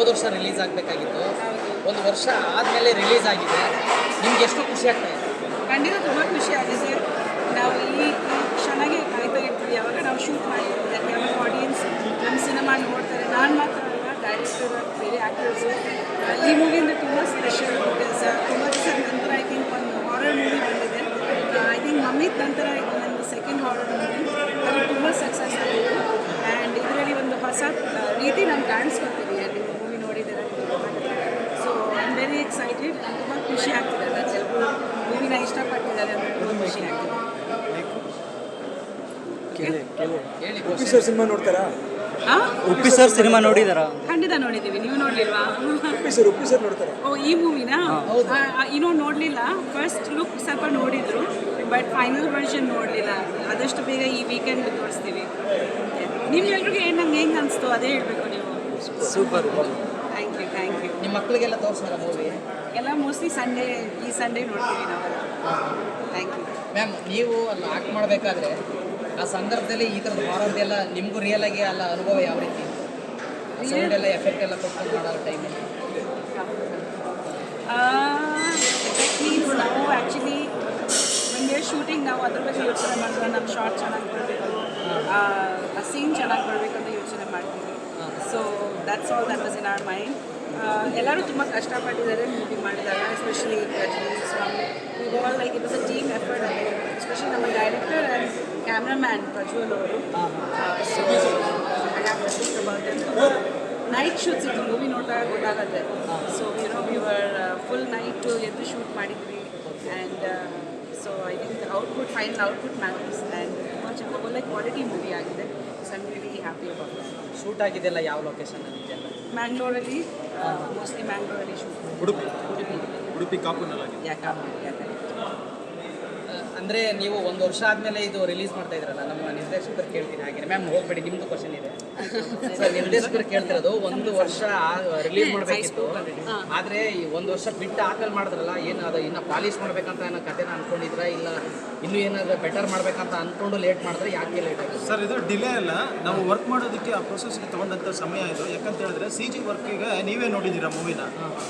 ಹೋದ ವರ್ಷ ರಿಲೀಸ್ ಆಗಬೇಕಾಗಿತ್ತು. ಒಂದು ವರ್ಷ ಆದಮೇಲೆ ರಿಲೀಸ್ ಆಗಿದೆ. ನಿಮ್ಗೆ ಎಷ್ಟು ಖುಷಿ ಆಗ್ತಾ ಇದೆ? ಖಂಡಿತ ತುಂಬ ಖುಷಿ ಆಗಿದೆ ನಾವು ಈ ಈ ಕ್ಷಣಗೆ ಕಾಯ್ತಾ ಇರ್ತೀವಿ. ಯಾವಾಗ ನಾವು ಶೂಟ್ ಮಾಡಿರ್ತೀವಿ ಯಾವಾಗ ಆಡಿಯನ್ಸ್ ನಮ್ಮ ಸಿನಿಮಾ ನೋಡ್ತಾರೆ. ನಾನು ಮಾತ್ರ ಅಲ್ಲ ಡೈರೆಕ್ಟರ್ ಬೇರೆ ಆ್ಯಕ್ಟರ್ಸು ಈ ಮೂವಿಯಿಂದ ತುಂಬ ಸ್ಪೆಷಲ್ ಬಿಕಾಸ್ ತುಂಬ ದಿವಸದ ನಂತರ ಐ ಥಿಂಕ್ ಒಂದು ಹಾರರ್ ಮೂವಿ ಬಂದಿದೆ ಐ ಥಿಂಕ್ ಮಮ್ಮಿದ ನಂತರ ಇದು ನನ್ನ ಸೆಕೆಂಡ್ ಹಾರರ್ ಮೂವಿ ಅದು ತುಂಬ ಸಕ್ಸಸ್ ಆಗಿದೆ ಆ್ಯಂಡ್ ಇದರಲ್ಲಿ ಒಂದು ಹೊಸ ಆ, ರೀತಿ ನಾನು ಕಾಣಿಸ್ಕೊತೀನಿ ನೀವು movie ನೋಡಿದ್ದೀರ so I am very excited ತುಂಬ ಖುಷಿ ಆಗ್ತಿದೆ ಎಲ್ಲರೂ ಮೂವಿನ ಇಷ್ಟಪಟ್ಟಿದ್ದಾರೆ ಅಂತ ತುಂಬ ಖುಷಿ ಆಗ್ತಿದೆ ಉಪ್ಪಿ ಸರ್ ಸಿನಿಮಾ ನೋಡ್ತಾರಾ? ಹಾಂ? ಉಪ್ಪಿ ಸರ್ ಸಿನಿಮಾ ನೋಡಿದಾರ? ಖಂಡಿತ ನೋಡಿದ್ದೀವಿ ನೀವು ನೋಡ್ಲಿಲ್ವಾ? ಉಪ್ಪಿ ಸರ್ ಉಪ್ಪಿ ಸರ್ ನೋಡ್ತಾರಾ. ಓ ಈ ಮೂವಿನಾ ಇನ್ನೂ ನೋಡಲಿಲ್ಲ. ಫಸ್ಟ್ ಲುಕ್ ಸ್ವಲ್ಪ ನೋಡಿದ್ರು ಬಟ್ ಫೈನಲ್ ವರ್ಷನ್ ನೋಡಲಿಲ್ಲ. ಆದಷ್ಟು ಬೇಗ ಈ ವೀಕೆಂಡ್ ತೋರಿಸ್ತೀವಿ. ನಿಮ್ಗೆಲ್ರಿಗೂ ಏನು ನಂಗೆ ಹೆಂಗೆ ಅನಿಸ್ತು ಅದೇ ಹೇಳಬೇಕು ನೀವು. Super thank you thank you ನಿಮ್ಮ ಮಕ್ಕಳಿಗೆಲ್ಲ ತೋರಿಸ್ತಾರ ಮೂವಿ ಎಲ್ಲ ಮೋಸ್ಟ್ಲಿ ಸಂಡೇ ಈ ಸಂಡೇ ನೋಡ್ತೀವಿ ನಾವೆಲ್ಲ ಥ್ಯಾಂಕ್ ಯು ಮ್ಯಾಮ್ ನೀವು ಅಲ್ಲಿ ಆಕ್ಟ್ ಮಾಡಬೇಕಾದ್ರೆ ಆ ಸಂದರ್ಭದಲ್ಲಿ ಈ ಥರದ ಹಾರರ್ದೆಲ್ಲ ನಿಮಗೂ ರಿಯಲ್ ಆಗಿ ಅಲ್ಲ ಅನುಭವ ಯಾವ ರೀತಿ? ಸೌಂಡ್ ಎಲ್ಲ ಎಫೆಕ್ಟ್ ಎಲ್ಲ ಕೊಟ್ಟು ಮಾಡೋ ಟೈಮಲ್ಲಿ ನಾವು ಆ್ಯಕ್ಚುಲಿ ಶೂಟಿಂಗ್ ನಾವು ಅದ್ರ ಬಗ್ಗೆ ಯೋಚನೆ ಮಾಡಿದ್ರೆ ನಮ್ಮ ಶಾರ್ಟ್ ಚೆನ್ನಾಗಿ ಬರಬೇಕು. ಆ ಸೀನ್ ಚೆನ್ನಾಗಿ ಬರಬೇಕು ಅಂತ ಯೋಚನೆ ಮಾಡ್ತೀವಿ. So that's all that was in our mind ಎಲ್ಲರೂ ತುಂಬ ಕಷ್ಟಪಟ್ಟಿದ್ದಾರೆ ಮೂವಿ ಮಾಡಿದಾಗ especially Rajani Swamy like it was a team effort especially ನಮ್ಮ ಡೈರೆಕ್ಟರ್ ಆ್ಯಂಡ್ ಕ್ಯಾಮ್ರಾಮ್ಯಾನ್ ಪ್ರಜ್ವಲ್ ಅವರು to speak about them night shoots ಇತ್ತು ಮೂವಿ ನೋಡಿದಾಗ ಗೊತ್ತಾಗತ್ತೆ. So you know we were full night ಎದ್ದು ಶೂಟ್ ಮಾಡಿದ್ವಿ. And so I think output final output matters and ತುಂಬ ಚೆನ್ನಾಗಿ ಒಳ್ಳೆ ಕ್ವಾಲಿಟಿ ಮೂವಿ ಆಗಿದೆ. So I'm really happy about shoot ಆಗಿದೆಲ್ಲ ಯಾವ ಲೊಕೇಶನಲ್ಲಿ ಇದೆಲ್ಲ ಮ್ಯಾಂಗ್ಳೂರಲ್ಲಿ ಮೋಸ್ಟ್ಲಿ ಮ್ಯಾಂಗ್ಳೂರಲ್ಲಿ shoot Udupi Udupi ಕಾಪುನಲ್ಲಾಗಿದೆ ಯಾಕೆ ಅಂದರೆ ನೀವು ಒಂದು ವರ್ಷ ಆದಮೇಲೆ ಇದು ರಿಲೀಸ್ ಮಾಡ್ತಾ ಇದ್ರಲ್ಲ ನಮ್ಮ ನಿರ್ದೇಶಕರು ಕೇಳ್ತೀನಿ ಹಾಗೆ. ಮ್ಯಾಮ್ ಹೋಗ್ಬೇಡಿ ನಿಮ್ದು ಕ್ವಶನ್ ಇದೆ. ಸರ್ ನಿರ್ದೇಶಕರು ಕೇಳ್ತಿರೋದು ಒಂದು ವರ್ಷ ರಿಲೀಸ್ ಮಾಡಬೇಕಿತ್ತು. ಆದರೆ ಈ ಒಂದು ವರ್ಷ ಬಿಟ್ಟು ಆದ್ಮೇಲೆ ಮಾಡಿದ್ರಲ್ಲ ಏನು ಅದು ಇನ್ನು ಪಾಲಿಶ್ ಮಾಡ್ಬೇಕಂತ ಏನೋ ಕಥೆನ ಅನ್ಕೊಂಡಿದ್ರ? ಇಲ್ಲ ಇನ್ನೂ ಏನಾದ್ರು ಬೆಟರ್ ಮಾಡ್ಬೇಕಂತ ಅಂದ್ಕೊಂಡು ಲೇಟ್ ಮಾಡಿದ್ರೆ ಯಾಕೆ ಲೇಟ್ ಆಗಿದೆ? ಸರ್ ಇದು ಡಿಲೇ ಅಲ್ಲ. ನಾವು ವರ್ಕ್ ಮಾಡೋದಕ್ಕೆ ಆ ಪ್ರೊಸೆಸ್ಗೆ ತೊಗೊಂಡಂಥ ಸಮಯ ಇದು. ಯಾಕಂತ ಹೇಳಿದ್ರೆ ಸಿ ಜಿ ವರ್ಕಿಗೆ ನೀವೇ ನೋಡಿದ್ದೀರಾ ಮೂವಿನ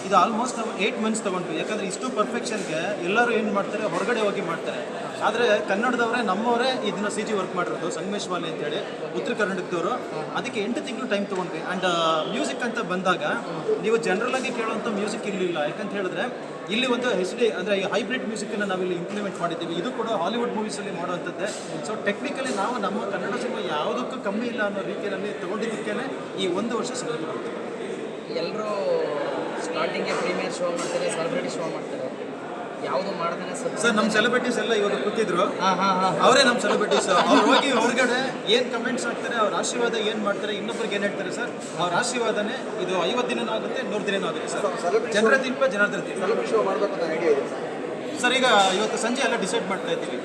ಇದು ಆಲ್ಮೋಸ್ಟ್ ನಾವು ಏಯ್ಟ್ ಮಂತ್ಸ್ ತಗೊಂಡ್ವಿ. ಯಾಕಂದ್ರೆ ಇಷ್ಟು ಪರ್ಫೆಕ್ಷನ್ಗೆ ಎಲ್ಲರೂ ಏನು ಮಾಡ್ತಾರೆ? ಹೊರಗಡೆ ಹೋಗಿ ಮಾಡ್ತಾರೆ. ಆದರೆ ಕನ್ನಡದವರೇ ನಮ್ಮವರೇ ಇದನ್ನ ಸಿ ಜಿ ವರ್ಕ್ ಮಾಡಿರೋದು ಸಂಗಮೇಶ್ ವಾಲೆ ಅಂತೇಳಿ ಉತ್ತರ ಕರ್ನಾಟಕದವರು. ಅದಕ್ಕೆ ಎಂಟು ತಿಂಗಳು ಟೈಮ್ ತೊಗೊಂಡ್ವಿ. ಆ್ಯಂಡ್ ಮ್ಯೂಸಿಕ್ ಅಂತ ಬಂದಾಗ ನೀವು ಜನರಲ್ ಆಗಿ ಕೇಳುವಂಥ ಮ್ಯೂಸಿಕ್ ಇರಲಿಲ್ಲ. ಯಾಕಂತ ಹೇಳಿದ್ರೆ, ಇಲ್ಲಿ ಒಂದು ಹೆಚ್ ಡಿ ಅಂದರೆ ಈ ಹೈಬ್ರಿಡ್ ಮ್ಯೂಸಿಕನ್ನು ನಾವಿಲ್ಲಿ ಇಂಪ್ಲಿಮೆಂಟ್ ಮಾಡಿದ್ದೀವಿ. ಇದು ಕೂಡ ಹಾಲಿವುಡ್ ಮೂವೀಸಲ್ಲಿ ಮಾಡುವಂಥದ್ದೇ. ಸೊ ಟೆಕ್ನಿಕಲಿ ನಾವು ನಮ್ಮ ಕನ್ನಡ ಸಿನಿಮಾ ಯಾವುದಕ್ಕೂ ಕಮ್ಮಿ ಇಲ್ಲ ಅನ್ನೋ ರೀತಿಯಲ್ಲಿ ತೊಗೊಂಡಿದ್ದಕ್ಕೇ ಈ ಒಂದು ವರ್ಷ ಸಿಗುತ್ತೆ. ಎಲ್ಲರೂ ಸ್ಟಾರ್ಟಿಂಗೇ ಪ್ರೀಮಿಯರ್ ಶೋ ಮಾಡ್ತಾರೆ ಸೆಲೆಬ್ರಿಟಿ ಶೋ ಮಾಡ್ತಾರೆ. ಯಾವುದು ಮಾಡ್ತಾನೆ ಸರ್? ನಮ್ಮ ಸೆಲೆಬ್ರಿಟೀಸ್ ಎಲ್ಲ ಇವತ್ತು ಕೂತಿದ್ರು. ಹಾಂ ಹಾಂ ಹಾಂ. ಅವರೇ ನಮ್ಮ ಸೆಲೆಬ್ರಿಟೀಸ್ ಅವ್ರು ಹೋಗಿ ಹೊರಗಡೆ ಏನು ಕಮೆಂಟ್ಸ್ ಹಾಕ್ತಾರೆ ಅವ್ರ ಆಶೀರ್ವಾದ ಏನು ಮಾಡ್ತಾರೆ ಇನ್ನೊಬ್ಬರಿಗೆ ಏನು ಹೇಳ್ತಾರೆ ಸರ್? ಅವ್ರ ಆಶೀರ್ವಾದನೇ ಇದು ಐವತ್ತು ದಿನನೂ ಆಗುತ್ತೆ ನೂರು ದಿನ ಆಗುತ್ತೆ ಸರ್. ಜನರ ದೀಪ ಜನಾರ್ದನ ದೀಪ ಶೋ ಮಾಡಬೇಕು ಅಂತ ಐಡಿಯಾ ಇದೆ. ಸರ್ ಈಗ ಇವತ್ತು ಸಂಜೆ ಎಲ್ಲ ಡಿಸೈಡ್ ಮಾಡ್ತಾ ಇದ್ದೀವಿ.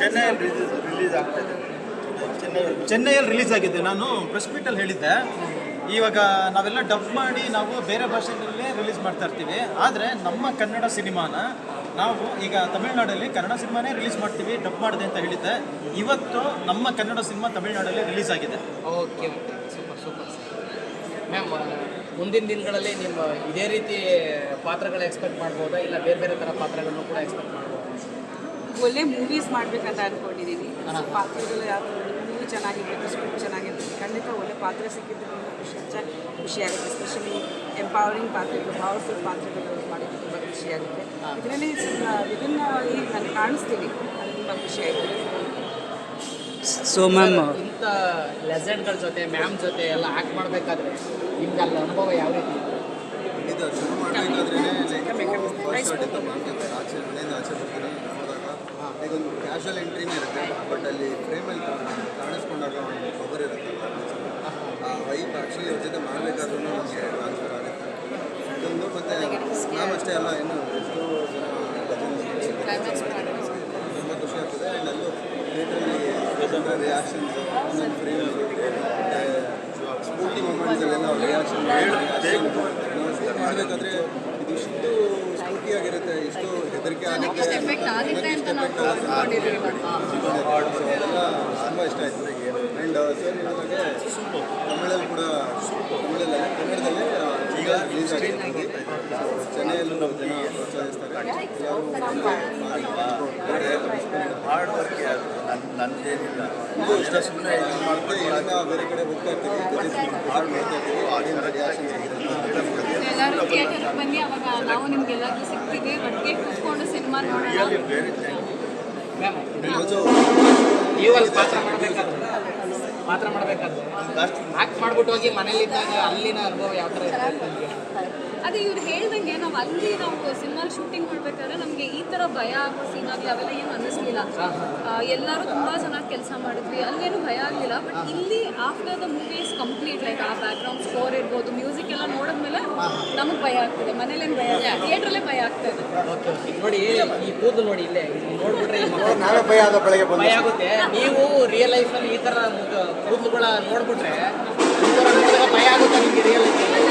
ಚೆನ್ನೈಯಲ್ಲಿ ರಿಲೀಸ್ ಆಗ್ತಾ ಇದೆ. ಚೆನ್ನೈಯಲ್ಲಿ ರಿಲೀಸ್ ಆಗಿದೆ. ನಾನು ಪ್ರೆಸ್ ಮೀಟಲ್ಲಿ ಹೇಳಿದ್ದೆ. ಇವಾಗ ನಾವೆಲ್ಲ ಡಬ್ ಮಾಡಿ ನಾವು ಬೇರೆ ಭಾಷೆಗಳಲ್ಲೇ ರಿಲೀಸ್ ಮಾಡ್ತಾ ಇರ್ತೀವಿ. ಆದರೆ ನಮ್ಮ ಕನ್ನಡ ಸಿನಿಮಾನ ನಾವು ಈಗ ತಮಿಳ್ನಾಡಲ್ಲಿ ಕನ್ನಡ ಸಿನಿಮಾನೇ ರಿಲೀಸ್ ಮಾಡ್ತೀವಿ, ಡಬ್ ಮಾಡಿದೆ ಅಂತ ಹೇಳಿದ್ದೆ. ಇವತ್ತು ನಮ್ಮ ಕನ್ನಡ ಸಿನಿಮಾ ತಮಿಳ್ನಾಡಲ್ಲಿ ರಿಲೀಸ್ ಆಗಿದೆ. ಓಕೆ ಸೂಪರ್ ಸೂಪರ್ ಮ್ಯಾಮ್ ಮುಂದಿನ ದಿನಗಳಲ್ಲಿ ನಿಮ್ಮ ಇದೇ ರೀತಿ ಪಾತ್ರಗಳ ಎಕ್ಸ್ಪೆಕ್ಟ್ ಮಾಡ್ಬೋದಾ? ಇಲ್ಲ ಬೇರೆ ಬೇರೆ ಥರ ಪಾತ್ರಗಳನ್ನು ಕೂಡ ಎಕ್ಸ್ಪೆಕ್ಟ್ ಮಾಡ್ಬೋದಾ? ಒಳ್ಳೆ ಮೂವೀಸ್ ಮಾಡಬೇಕಂತ ಅಂದ್ಕೊಂಡಿದ್ದೀನಿ ಸೊ ಪಾತ್ರಗಳು ಯಾವುದು ಮೂವಿ ಚೆನ್ನಾಗಿರ್ಬೇಕು ಸ್ಕ್ರಿಪ್ಟ್ ಚೆನ್ನಾಗಿರ್ಬೇಕು ಖಂಡಿತ ಒಳ್ಳೆ ಪಾತ್ರ ಸಿಕ್ಕಿದ್ರೆ ತುಂಬ ಖುಷಿ ಖುಷಿಯಾಗುತ್ತೆ ಎಸ್ಪೆಷಲಿ ಎಂಪವರಿಂಗ್ ಪಾತ್ರಗಳು ಪವರ್ಫುಲ್ ಪಾತ್ರಗಳು ಮಾಡಿದ್ರೆ ತುಂಬ ಖುಷಿಯಾಗುತ್ತೆ ಇದರಲ್ಲಿ ವಿಭಿನ್ನವಾಗಿ ಈಗ ನಾನು ಕಾಣಿಸ್ತೀನಿ. ಅದು ತುಂಬ ಖುಷಿಯಾಗುತ್ತೆ ಸೊ ಮ್ಯಾಮ್ ಇಂಥ ಲೆಸೆಂಡ್ಗಳ ಜೊತೆ ಮ್ಯಾಮ್ ಜೊತೆ ಎಲ್ಲ ಆ್ಯಕ್ಟ್ ಮಾಡಬೇಕಾದ್ರೆ ನಿಮ್ಗೆ ಅಲ್ಲಿ ಅನುಭವ ಯಾವ ರೀತಿ? ಇದು ಶುರು ಮಾಡಬೇಕಾದ್ರೇ ಈಗ ಕ್ಯಾಶುವಲ್ ಎಂಟ್ರಿನೇ ಇರುತ್ತೆ ಬಟ್ ಅಲ್ಲಿ ಫ್ರೇಮಲ್ಲಿ ಕಾಣಿಸ್ಕೊಂಡಾಗ ಒಂದು ಕವರ್ ಇರುತ್ತೆ. ಆ ವೈಪ್ ಆ್ಯಕ್ಚುಲಿ ಅವ್ರ ಜೊತೆ ಮಾಡಬೇಕಾದ್ರೂ ನಮಗೆ ಟ್ರಾನ್ಸ್ಫರ್ ಆಗುತ್ತೆ. ಇದೊಂದು ಮತ್ತು ಅಷ್ಟೇ ಅಲ್ಲ ಇನ್ನು ಎಷ್ಟೋ ಜನ ತುಂಬ ಖುಷಿ ಆಗ್ತದೆ. ಆ್ಯಂಡ್ ಅಲ್ಲೂ ಥಿಯೇಟ್ರಲ್ಲಿ ರಿಯಾಕ್ಷನ್ಸ್ ಒಂದೊಂದು ಫ್ರೇಮ್ ಸ್ಫೂರ್ತಿ ಮೂಮೆಂಟ್ಸಲ್ಲೆಲ್ಲ ರಿಯಾಕ್ಷನ್ ಮಾಡಬೇಕಾದ್ರೆ ಇದು ಇಷ್ಟು ಸ್ಫೂರ್ತಿಯಾಗಿರುತ್ತೆ ಇಷ್ಟು ಹೆದರಿಕೆ ಆಗುತ್ತೆ. ತುಂಬ ಇಷ್ಟ ಆಯ್ತು ನನಗೆ. ಆ್ಯಂಡ್ ಸರ್ ಹೇಳಿದಾಗೆ ತಮಿಳಲ್ಲಿ ಕೂಡ ತಮಿಳಲ್ಲ ಕನ್ನಡದಲ್ಲಿ ಈಗ ರಿಲೀಸ್ ಆಗಿದೆ. ಚೆನ್ನೈಯಲ್ಲೂ ನಾವು ಜನ ಪ್ರೋತ್ಸಾಹಿಸ್ತಾರೆ. ಯಾರು ಹಾರ್ಡ್ ವರ್ಕ್ ನನ್ನ ನಂದೇನಿಲ್ಲ ಇಷ್ಟ ಸುಮ್ಮನೆ ಇದು ಬೇರೆ ಕಡೆ ಹೋಗ್ತಾ ಇರ್ತೀವಿ. ಹಾಡು ಮಾಡ್ತಾ ಇರ್ತೀವಿ. ರಿಯಾಕ್ಷನ್ ಎಲ್ಲರೂ ಥಿಯೇಟರ್ಗೆ ಬನ್ನಿ ಅವಾಗ ನಾವು ನಿಮ್ಗೆಲ್ಲರಿಗೂ ಸಿಗ್ತೀವಿ. ಒಟ್ಟಿಗೆ ಕೂತ್ಕೊಂಡು ಸಿನಿಮಾ ನೋಡೋಣ. ನೀವು ಅಲ್ಲಿ ಪಾತ್ರ ಮಾಡಬೇಕಾದ್ರೆ ಪಾತ್ರ ಮಾಡಬೇಕಾದ್ರೆ? ಆಕ್ಟ್ ಮಾಡ್ಬಿಟ್ಟು ಹೋಗಿ ಮನೇಲಿ ಅಲ್ಲಿನ ಅನುಭವ ಯಾವ ಥರ ಅದೇ ಇವ್ರು ಹೇಳ್ದಂಗೆ ನಾವು ಅಲ್ಲಿ ನಾವು ಸಿನಿಮಾ ಶೂಟಿಂಗ್ ಮಾಡ್ಬೇಕಾದ್ರೆ ನಮಗೆ ಈ ತರ ಭಯ ಆಗೋ ಸೀನ್ ಆಗಲಿ ಅವೆಲ್ಲ ಏನು ಅನ್ನಿಸ್ಲಿಲ್ಲ. ಎಲ್ಲರೂ ತುಂಬಾ ಚೆನ್ನಾಗಿ ಕೆಲಸ ಮಾಡಿದ್ವಿ. ಅಲ್ಲೇನು ಭಯ ಆಗಲಿಲ್ಲ. ಬಟ್ ಇಲ್ಲಿ after the movies complete like ಆ ಬ್ಯಾಕ್ಗ್ರೌಂಡ್ ಸ್ಕೋರ್ ಇರ್ಬೋದು ಮ್ಯೂಸಿಕ್ ಎಲ್ಲ ನೋಡಿದ್ಮೇಲೆ ನಮಗೆ ಭಯ ಆಗ್ತದೆ. ಮನೇಲೇನು ಭಯ ಥಿಯೇಟ್ರಲ್ಲೇ ಭಯ ಆಗ್ತದೆ ಇದೆ. ಓಕೆ ಓಕೆ ನೋಡಿ ಈ ಕೂದಲು ನೋಡಿ ಇಲ್ಲೇ ಇಲ್ಲಿ ನೋಡ್ಬಿಟ್ರೆ ಈ ಮಕ್ಕಳು ನಾವೇ ಭಯ ಆದ ಬೆಳಗ್ಗೆ ಭಯ ಆಗುತ್ತೆ. ನೀವು ರಿಯಲ್ ಲೈಫಲ್ಲಿ ಈ ಥರ ಕೂದಲುಗಳ ನೋಡ್ಬಿಟ್ರೆ ಭಯ ಆಗುತ್ತೆ ನಿಮಗೆ ರಿಯಲ್ ಲೈಫಲ್ಲಿ